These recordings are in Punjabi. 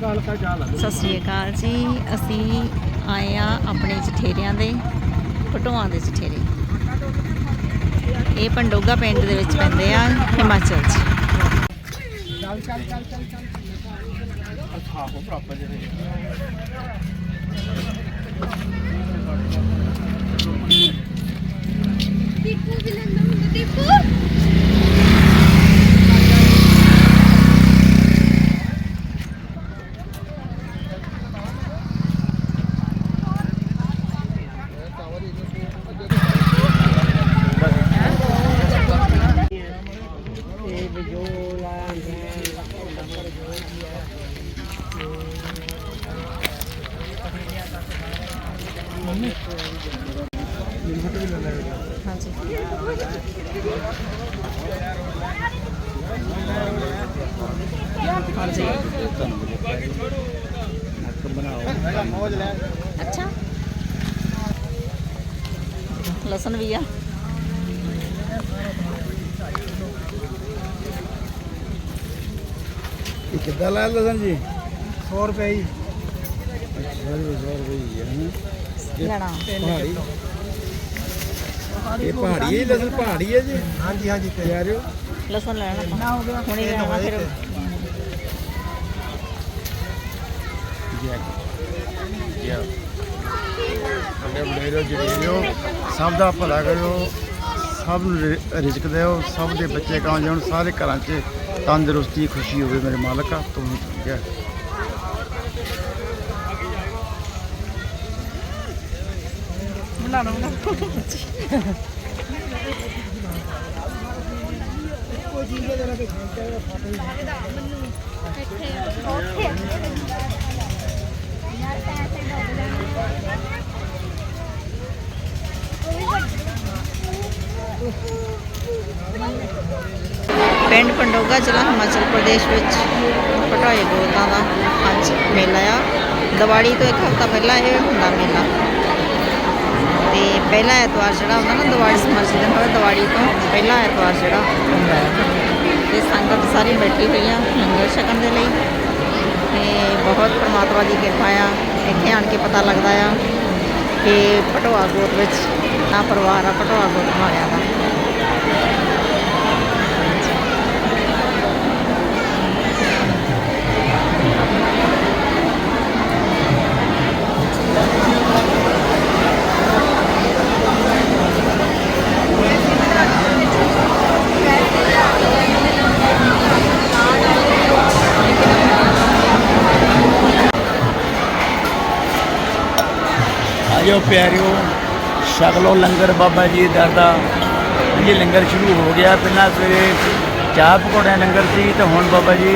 ਸਤਿ ਸ੍ਰੀ ਅਕਾਲ ਜੀ। ਅਸੀਂ ਆਏ ਆ ਆਪਣੇ ਜਠੇਰਿਆਂ ਦੇ ਪਟੋਆਂ ਦੇ ਜਠੇਰੇ। ਇਹ ਪੰਡੋਗਾ ਪਿੰਡ ਦੇ ਵਿੱਚ ਪੈਂਦੇ ਆ ਹਿਮਾਚਲ 'ਚ। ਦੀਪੂ ਵੀ ਲੈਂਦਾ ਹੁੰਦਾ। ਦੀਪੂ! ਹਾਂਜੀ ਅੱਛਾ ਲਸਣ ਵੀ ਆ ਇਹ ਕਿੱਦਾਂ ਲਾਇਆ ਲਸਣ ਜੀ 100 ਰੁਪਏ ਹੀ ਅੱਛਾ 100 ਰੁਪਏ ਹੀ ਹੈ ਲੈਣਾ ਪਹਾੜੀ ਇਹ ਪਹਾੜੀ ਹੈ ਲਸਣ ਪਹਾੜੀ ਹੈ ਜੀ ਹਾਂਜੀ ਹਾਂਜੀ ਤੇ ਯਾਰਿਓ ਲਸਣ ਲੈਣਾ ਆਪਾਂ ਹੁਣੇ ਜਿਹੜਿਓ ਸਭ ਦਾ ਭਲਾ ਕਰੋ ਸਭ ਨੂੰ ਰਿਜ਼ਕ ਦਿਓ। ਸਭ ਦੇ ਬੱਚੇ ਕਾਮਯਾਬ ਸਾਰੇ ਘਰਾਂ 'ਚ ਤੰਦਰੁਸਤੀ ਖੁਸ਼ੀ ਹੋਵੇ ਮੇਰੇ ਮਾਲਕਾ ਤੂੰ ਹੀ ਜੈ ਯਾਰ ਪੈਸੇ ਡੁੱਬ ਜਾਣਗੇ ਪਿੰਡ ਪੰਡੋਗਾ ਜ਼ਿਲ੍ਹਾ ਹਿਮਾਚਲ ਪ੍ਰਦੇਸ਼ ਵਿੱਚ ਪਟਾਏ ਗੋਤਾਂ ਦਾ ਅੱਜ ਮੇਲਾ ਆ। ਦੀਵਾਲੀ ਤੋਂ ਇੱਕ ਹਫ਼ਤਾ ਪਹਿਲਾਂ ਇਹ ਹੁੰਦਾ ਮੇਲਾ। ਤੇ ਪਹਿਲਾ ਐਤਵਾਰ ਜਿਹੜਾ ਹੁੰਦਾ ਨਾ ਦਿਵਾਲੀ ਸਮਝ ਦੇ ਹੋਵੇ ਦੀਵਾਲੀ ਤੋਂ ਪਹਿਲਾ ਐਤਵਾਰ ਜਿਹੜਾ ਹੁੰਦਾ ਹੈ ਤੇ ਸੰਗਤ ਸਾਰੀ ਬੈਠੀ ਹੋਈ ਆ ਲੰਗਰ ਛਕਣ ਦੇ ਲਈ। ਤੇ ਬਹੁਤ ਪ੍ਰਮਾਤਮਾ ਦੀ ਕਿਰਪਾ ਆ। ਇੱਥੇ ਆਣ ਕੇ ਪਤਾ ਲੱਗਦਾ ਆ ਕਿ ਪਟੋਆ ਗੋਤ ਵਿੱਚ ਨਾ ਪਰਿਵਾਰ ਆ ਪਟੋਆ ਗੋਤ ਵਾਲਿਆਂ ਦਾ ਆਜੋ ਪਿਆਰਿਓ ਸ਼ਕਲੋ ਲੰਗਰ ਬਾਬਾ ਜੀ ਦਰ ਦਾ। ਜੀ ਲੰਗਰ ਸ਼ੁਰੂ ਹੋ ਗਿਆ ਪਹਿਲਾਂ ਸਵੇਰੇ ਚਾਹ ਪਕੌੜਿਆਂ ਲੰਗਰ ਸੀ ਤੇ ਹੁਣ ਬਾਬਾ ਜੀ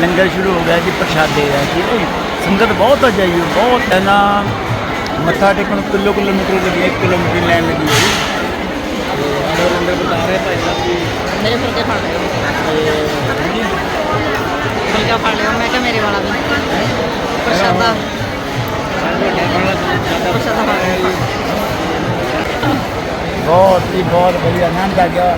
ਲੰਗਰ ਸ਼ੁਰੂ ਹੋ ਗਿਆ ਜੀ ਪ੍ਰਸ਼ਾਦੇ ਦਾ ਠੀਕ ਹੈ ਸੰਗਤ ਬਹੁਤ ਆ ਜਾਈ ਬਹੁਤ ਨਾ ਮੱਥਾ ਟੇਕਣ ਕਿਲੋ ਕਿਲੋਮੀਟਰ ਲੱਗੀ 1 ਕਿਲੋਮੀਟਰ ਲਾਈਨ ਲੱਗੀ ਹੋਈ। ਆਰਡਰ ਲੰਗਰ ਬਤਾ ਰਹੇ ਭਾਈ ਸਾਹਿਬ ਜੀ ਮੇਰੇ ਫੁਲਕੇ ਫੜ ਲਿਓ। ਫੁਲਕਾ ਫੜ ਲਿਓ ਮੈਂ ਕਿਹਾ ਮੇਰੇ ਵਾਲਾ ਵੀ। ਪ੍ਰਸ਼ਾਦਾ। ਪ੍ਰਸ਼ਾਦਾ ਫੜ ਲਿਓ ਬਹੁਤ ਹੀ ਬਹੁਤ ਵਧੀਆ ਆਨੰਦ ਆ ਗਿਆ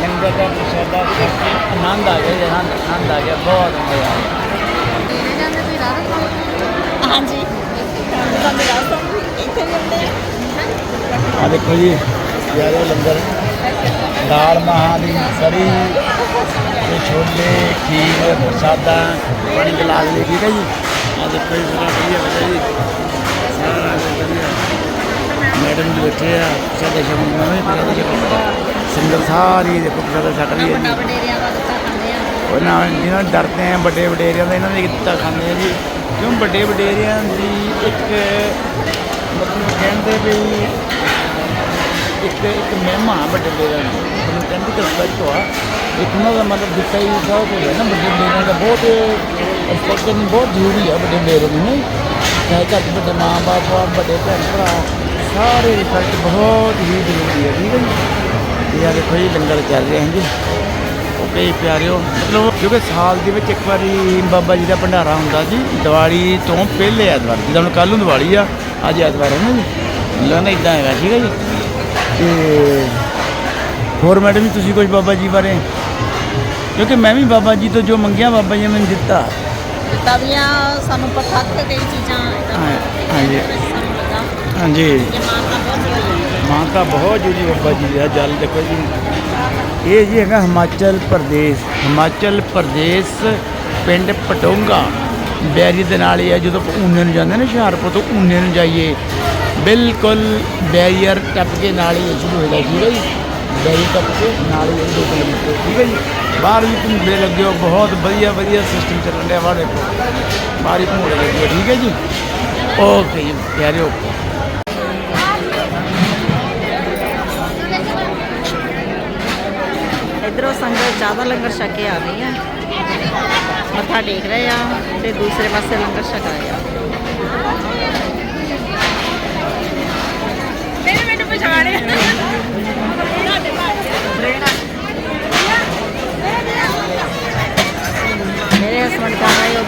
ਲੰਗਰ ਦਾ ਪ੍ਰਸ਼ਾਦਾ ਖਾ ਕੇ ਆਨੰਦ ਆ ਗਿਆ ਜੀ, ਆਨੰਦ ਆਨੰਦ ਆ ਗਿਆ ਬਹੁਤ ਮਜ਼ਾ ਆ ਗਿਆ ਜਾਂਦੇ ਤੁਸੀਂ ਰਾਤ ਹਾਂਜੀ ਤੁਹਾਨੂੰ ਰਾਸਤਾ ਇੱਥੇ ਵੀ ਹੁੰਦੇ ਆ ਆ ਦੇਖੋ ਜੀ ਬੜਾ ਵਧੀਆ ਵਧੀਆ ਜੀ। ਸਾਰਾ ਵਧੀਆ। ਮੈਡਮ ਜੀ ਬੈਠੇ ਆ, ਸਾਡੇ ਸ਼ਮਨ ਨਵੇਂ ਪ੍ਰਸਾਦਾ ਛਕਣ ਸਿੰਗਲ ਸਾਰੀ ਦੇਖੋ ਪ੍ਰਸਾਦਾ ਛਕ ਰਹੀ ਹੈ ਜੀ। ਵਡੇਰਿਆਂ ਦਾ ਜਿਹਨਾਂ ਨੂੰ ਡਰਦੇ ਆ, ਵੱਡੇ ਵਡੇਰਿਆਂ ਦਾ ਇਹਨਾਂ ਦੇ ਦਿੱਤਾ ਖਾਂਦੇ ਆ ਜੀ। ਕਿਉਂ ਵੱਡੇ ਵਡੇਰਿਆਂ ਦੀ ਇੱਕ, ਮਤਲਬ ਕਹਿੰਦੇ ਵੀ ਇੱਕ ਇੱਕ ਮਹਿਮਾ ਵੱਡੇ ਵਡੇਰਿਆਂ ਦੀ। ਉਹਨੂੰ ਕਹਿੰਦੇ ਕਿ ਸੱਚ ਹੋਆ ਇੱਕ ਉਹਨਾਂ ਦਾ ਮਤਲਬ ਦਿੱਤਾ ਹੀ ਬਹੁਤ ਹੋ ਗਿਆ ਨਾ, ਵੱਡੇ ਵਡੇਰਿਆਂ ਦਾ ਬਹੁਤ ਰਿਸਪੈਕਟ ਬਹੁਤ ਜ਼ਰੂਰੀ ਆ ਵੱਡੇ ਵਡੇਰਿਆਂ ਨੂੰ ਚਾਹੇ ਘਰ 'ਚ ਵੱਡੇ ਮਾਂ ਬਾਪ ਆ, ਵੱਡੇ ਭੈਣ ਭਰਾ, ਸਾਰੇ ਰਿਸਪੈਕਟ ਬਹੁਤ ਹੀ ਜ਼ਰੂਰੀ ਹੈ ਠੀਕ ਹੈ ਜੀ। ਇਹ ਆ ਦੇਖੋ ਜੀ, ਲੰਗਰ ਚੱਲ ਰਿਹਾ ਹੈ ਜੀ। ਓਕੇ ਪਿਆਰਿਓ, ਮਤਲਬ ਕਿਉਂਕਿ ਸਾਲ ਦੇ ਵਿੱਚ ਇੱਕ ਵਾਰੀ ਬਾਬਾ ਜੀ ਦਾ ਭੰਡਾਰਾ ਹੁੰਦਾ ਜੀ, ਦੀਵਾਲੀ ਤੋਂ ਪਹਿਲੇ ਐਤਵਾਰ, ਜਿੱਦਾਂ ਹੁਣ ਕੱਲ੍ਹ ਨੂੰ ਦੀਵਾਲੀ ਆ, ਅੱਜ ਐਤਵਾਰ ਹੈ ਨਾ ਜੀ। ਲੱਗਦਾ ਇਦਾਂ ਹੈਗਾ, ਠੀਕ ਹੈ ਜੀ। ਤੇ ਹੋਰ ਮੈਡਮ ਜੀ, ਤੁਸੀਂ ਕੁਝ ਬਾਬਾ ਜੀ ਬਾਰੇ? ਕਿਉਂਕਿ ਮੈਂ ਵੀ ਬਾਬਾ ਜੀ ਤੋਂ ਜੋ ਮੰਗਿਆ, ਬਾਬਾ ਜੀ ਨੇ ਮੈਨੂੰ ਦਿੱਤਾ। ਤਵੀਆਂ ਸਾਨੂੰ ਪਰਖੱਕ ਕਈ ਚੀਜ਼ਾਂ ਹਾਂ, ਹਾਂਜੀ। ਹਾਂਜੀ। ਕਿ ਮਾਨਤਾ ਬਹੁਤ ਜ਼ਰੂਰੀ ਹੈ ਜੀ ਦਾ ਜਲ ਦੇਖੋ ਜੀ। ਇਹ ਜੀ ਹੈਗਾ ਹਿਮਾਚਲ ਪ੍ਰਦੇਸ਼। ਹਿਮਾਚਲ ਪ੍ਰਦੇਸ਼ ਪਿੰਡ ਪਟੋਂਗਾ। ਬੈਰੀ ਦੇ ਨਾਲ ਹੀ ਹੈ ਜਦੋਂ ਆਪਾਂ ਊਨੇ ਨੂੰ ਜਾਂਦੇ ਨੇ ਹੁਸ਼ਿਆਰਪੁਰ ਤੋਂ ਊਨੇ ਨੂੰ ਜਾਈਏ। ਬਿਲਕੁਲ ਬੈਰੀਅਰ ਟੱਪ ਕੇ ਨਾਲ ਹੀ ਇਹ ਸ਼ੁਰੂ ਹੋਏਗਾ ਠੀਕ ਹੈ ਜੀ। ਬੈਰੀ ਟੱਪ ਕੇ ਨਾਲ ਹੀ 2 ਕਿਲੋਮੀਟਰ ਠੀਕ ਹੈ ਜੀ। ਬਾਹਰ ਵੀ ਘੁੰਮਦੇ ਲੱਗੇ ਹੋ ਬਹੁਤ ਵਧੀਆ ਵਧੀਆ ਸਿਸਟਮ ਚੱਲਣ ਡਿਆ ਬਾਹਰ ਦੇਖੋ। ਬਾਹਰ ਹੀ ਘੁੰਮਦੇ ਲੱਗੇ ਹੋ ਠੀਕ ਹੈ ਜੀ? ਓਕੇ ਜੀ ਪਿਆਰੇ ਓਕੇ ਇਧਰੋਂ ਸੰਗਤ ਜ਼ਿਆਦਾ ਲੰਗਰ ਛਕ ਕੇ ਆ ਰਹੀ ਹੈ ਮੱਥਾ ਟੇਕ ਰਹੇ ਆ ਤੇ ਦੂਸਰੇ ਪਾਸੇ ਲੰਗਰ ਛਕ ਰਹੇ ਆ। ਮੇਰੇ ਮੈਨੂੰ ਪਛਾਣਿਆ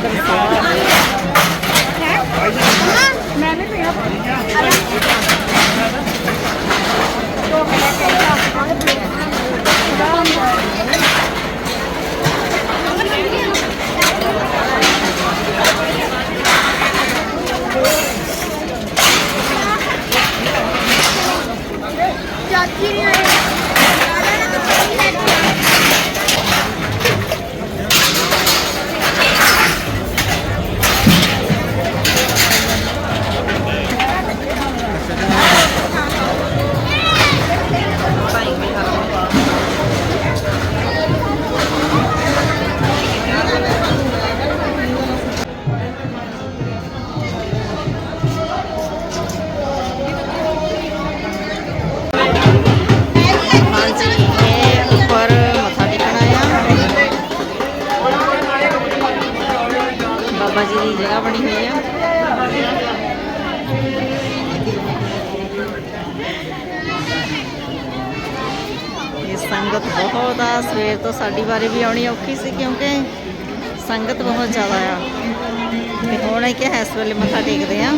ਕਰ ਰਹੇ ਉਧਰ ਸੇਵਾ ਮੈਂ ਵੀ ਪੀਣਾ ਸੰਗਤ ਬਹੁਤ ਆ। ਸਵੇਰ ਤੋਂ ਸਾਡੀ ਵਾਰੀ ਵੀ ਆਉਣੀ ਔਖੀ ਸੀ ਕਿਉਂਕਿ ਸੰਗਤ ਬਹੁਤ ਜ਼ਿਆਦਾ ਆ। ਤੇ ਹੁਣ ਇਹ ਕਿ ਇਸ ਵੇਲੇ ਮੱਥਾ ਟੇਕਦੇ ਆ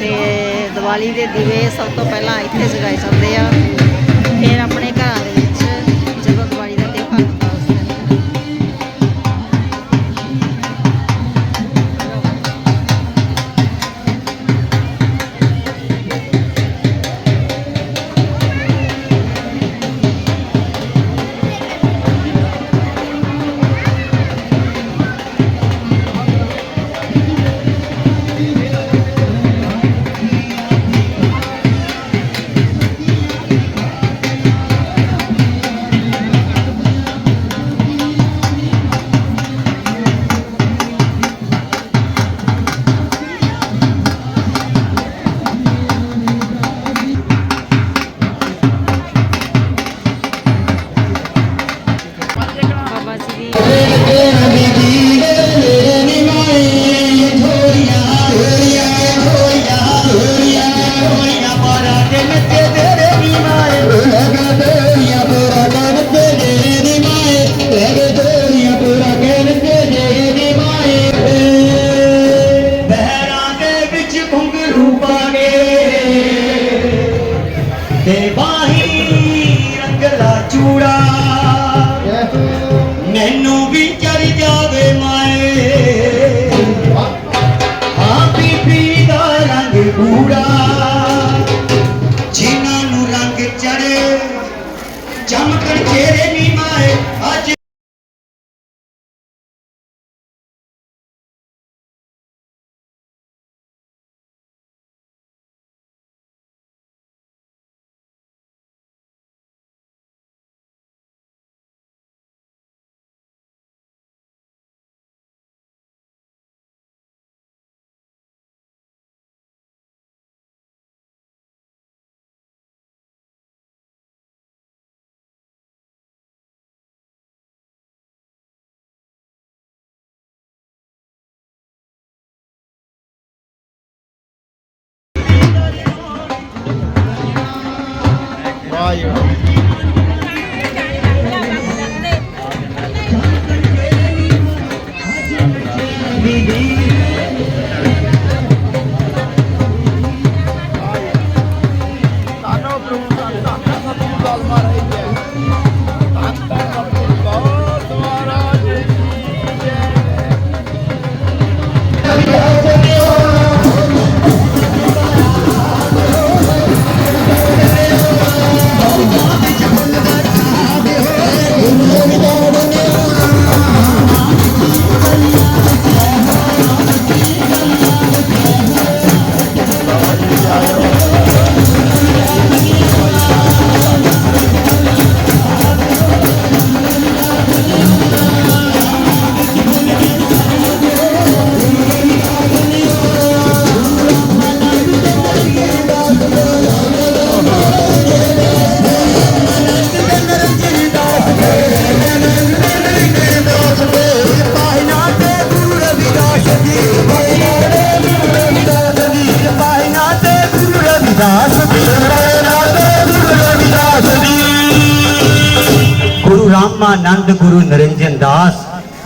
ਤੇ ਦੀਵਾਲੀ ਦੇ ਦੀਵੇ ਸਭ ਤੋਂ ਪਹਿਲਾਂ ਇੱਥੇ ਜਗਾਏ ਜਾਂਦੇ ਆ। ਫਿਰ ਆਪਣੇ ਘਰਾਂ ਦੇ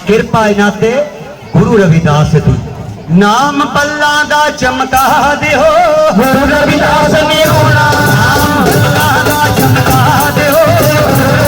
ਕਿਰਪਾ ਇਹਨਾਂ ਤੇ ਗੁਰੂ ਰਵਿਦਾਸ ਦੀ। ਨਾਮ ਪੱਲਾ ਦਾ ਚਮਕਾ ਦਿਓ। ਗੁਰੂ ਰਵਿਦਾਸ ਨੇ ਹੋਣਾ ਨਾਮ ਪੱਲਾ ਦਾ ਚਮਕਾ ਦਿਓ।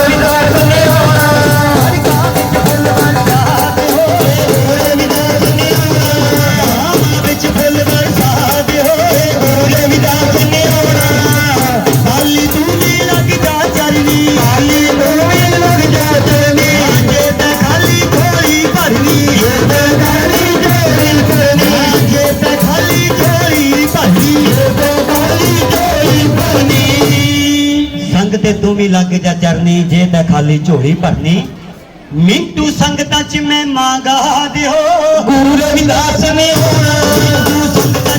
ਲੱਗ ਜਾ ਚਰਨੀ ਜੇ ਤਾਂ ਖਾਲੀ ਝੋਲੀ ਭਰਨੀ। ਮਿੰਟੂ ਸੰਗਤਾਂ ਚ ਮੈਂ ਮੰਗਾ ਦਿਓ। ਗੁਰੂ ਰਵਿਦਾਸ ਨੇ ਹੋਣਾ ਮਿੰਟੂ ਸੰਗਤਾਂ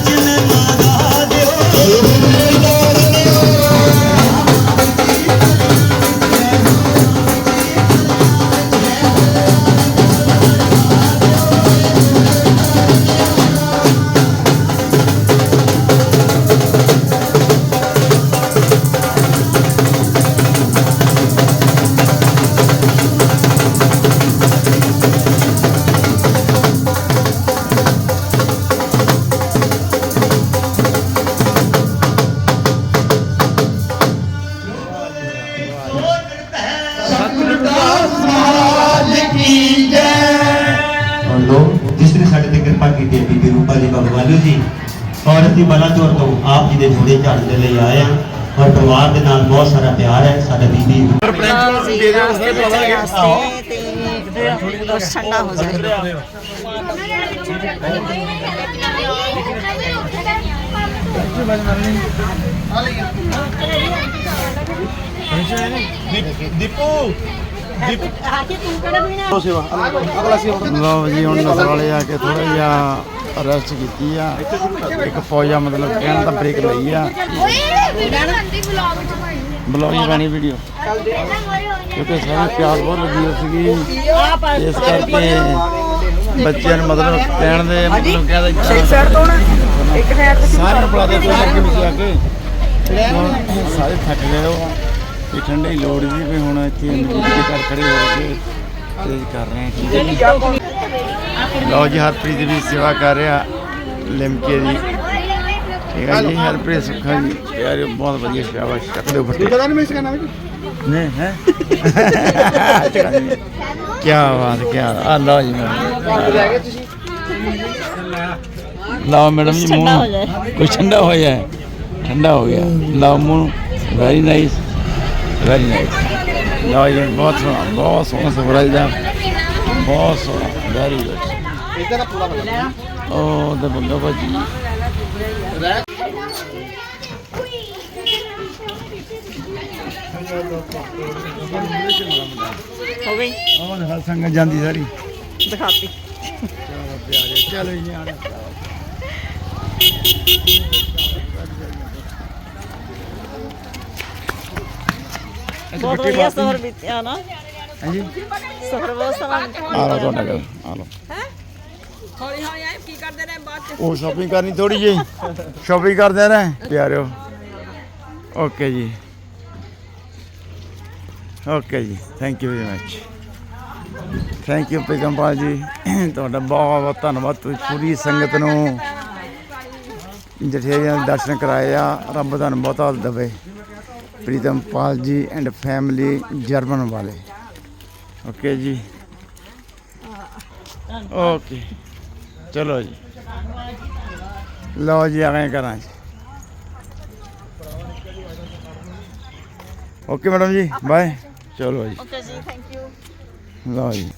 ਔਰ ਲੋ ਜਿਸ ਨੇ ਸਾਡੇ ਤੇ ਕਿਰਪਾ ਕੀਤੀ ਹੈ ਬੀਬੀ ਰੂਪਾ ਜੀ ਬਾਬਾ ਵਾਲੂ ਜੀ। ਔਰ ਅਸੀਂ ਬਲਾਚੌਰ ਤੋਂ ਆਪ ਜੀ ਦੇ ਜੋੜੇ ਝਾੜਨ ਦੇ ਲਈ ਆਏ ਹਾਂ। ਔਰ ਪਰਿਵਾਰ ਦੇ ਨਾਲ ਬਹੁਤ ਸਾਰਾ ਪਿਆਰ ਹੈ ਸਾਡੇ ਬੀਬੀ ਜੀ। ਨਾਸ਼ਤੇ ਬੱਚੇ ਵਾਸਤੇ ਤੇ ਕੁਛ ਠੰਡਾ ਹੋ ਜਾਏ। ਲਓ ਜੀ ਹੁਣ ਨਸਰ ਵਾਲੇ ਆ ਕੇ ਥੋੜਾ ਜਿਹਾ ਰੈਸਟ ਕੀਤੀ ਆ। ਇੱਕ ਫੌਜਾ ਮਤਲਬ ਕਹਿਣ ਦਾ ਬ੍ਰੇਕ ਲਈ ਆ। ਬਲੌਗ ਹੀ ਬਣੀ ਵੀਡੀਓ ਕਿਉਂਕਿ ਸਾਰੇ ਪਿਆਰ ਬਹੁਤ ਲੱਗੀ ਸੀਗੀ। ਇਸ ਕਰਕੇ ਬੱਚਿਆਂ ਨੂੰ ਮਤਲਬ ਕਹਿਣ ਦੇ ਮਤਲਬ ਕਹਿੰਦਾ ਇੱਕ ਸਾਈਡ ਤੋਂ ਇੱਕ ਸਾਈਡ ਸਾਰੇ ਨੂੰ ਬੁਲਾ ਦੇ ਤੂੰ ਅੱਗੇ ਵਿੱਚ ਆ ਕੇ। ਸਾਰੇ ਥੱਕ ਗਏ ਹੋ ਇਹ ਠੰਡੇ ਲੋੜ ਸੀ ਵੀ ਹੁਣ ਇੱਥੇ ਅੰਦਰ ਦੇ ਘਰ ਖੜੇ ਹੋ ਕੇ ਤੇਜ਼ ਕਰ ਰਹੇ ਹਾਂ ਠੀਕ ਹੈ ਜੀ। ਲਓ ਜੀ ਹਰਪ੍ਰੀਤ ਦੀ ਸੇਵਾ ਕਰ ਰਿਹਾ ਲਿਮਕੇ ਦੀ। ਠੀਕ ਹੈ ਜੀ ਹਰਪ੍ਰੀਤ ਸੁੱਖਾ ਜੀ ਯਾਰ ਬਹੁਤ ਵਧੀਆ ਸੇਵਾ ਸ਼ਕਲ ਦੇ ਉੱਪਰ ਪਤਾ ਨਹੀਂ ਮੈਂ ਇਸ ਦਾ ਨਾਮ ਨਹੀਂ ਹੈ? ਕੀ ਬਾਤ ਕੀ ਆ ਲਓ ਜੀ ਲਓ ਮੈਡਮ ਜੀ ਮੂੰਹ। ਕੁਝ ਠੰਡਾ ਹੋ ਜਾਏ। ਠੰਡਾ ਹੋ ਗਿਆ। ਲਓ ਮੂੰਹ ਵੈਰੀ ਨਾਈਸ ਵੈਰੀ ਨਾਈਸ ਲਓ ਜੀ ਬਹੁਤ ਸੋਹਣਾ ਬਹੁਤ ਸੋਹਣਾ ਸਵਰਾਜ ਦਾ ਬਹੁਤ ਸੋਹਣਾ ਵੈਰੀ ਗੁੱਡ ਇਹਦਾ ਤਾਂ ਪੂਰਾ ਪਤਾ ਉਹ ਤੇ ਬੰਗਾ ਭਾਜੀ ਹੋ ਗਈ ਉਹ ਨਾਲ ਸੰਗਤ ਜਾਂਦੀ ਸਾਰੀ ਦਿਖਾਤੀ ਚਲੋ ਜੀ ਆਣਾ ਬਹੁਤ ਵਧੀਆ ਸਫ਼ਰ ਬੀਤਿਆ ਨਾ। ਹਾਂਜੀ। ਸਫ਼ਰ ਬਹੁਤ ਸੋਹਣਾ। ਆ ਲਓ ਤੁਹਾਡਾ ਗੱਲ ਆ ਲਓ। ਹੌਲੀ ਹੌਲੀ ਆਏ ਕੀ ਕਰਦੇ ਰਹੇ ਬਾਅਦ ਚ? ਉਹ ਸ਼ਾਪਿੰਗ ਕਰਨੀ ਥੋੜੀ ਜਿਹੀ। ਸ਼ਾਪਿੰਗ ਕਰਦੇ ਰਹੇ ਪਿਆਰਿਓ। ਓਕੇ ਜੀ। ਓਕੇ ਜੀ। Thank you very much thank you Pritampal ji. ਤੁਹਾਡਾ ਬਹੁਤ ਬਹੁਤ ਧੰਨਵਾਦ। ਤੁਸੀਂ ਪੂਰੀ ਸੰਗਤ ਨੂੰ ਜਠੇਰਿਆਂ ਦੇ ਦਰਸ਼ਨ ਕਰਾਏ ਆ। ਰੱਬ ਤੁਹਾਨੂੰ ਬਹੁਤਾ ਦੇਵੇ। Pritampal ji and family German ਵਾਲੇ ਓਕੇ ਜੀ ਓਕੇ ਚਲੋ ਜੀ ਲਓ ਜੀ ਆ ਗਏ ਘਰਾਂ 'ਚ ਓਕੇ ਮੈਡਮ ਜੀ ਬਾਏ ਚਲੋ ਜੀ ਓਕੇ ਜੀ ਥੈਂਕ ਯੂ ਲਓ ਜੀ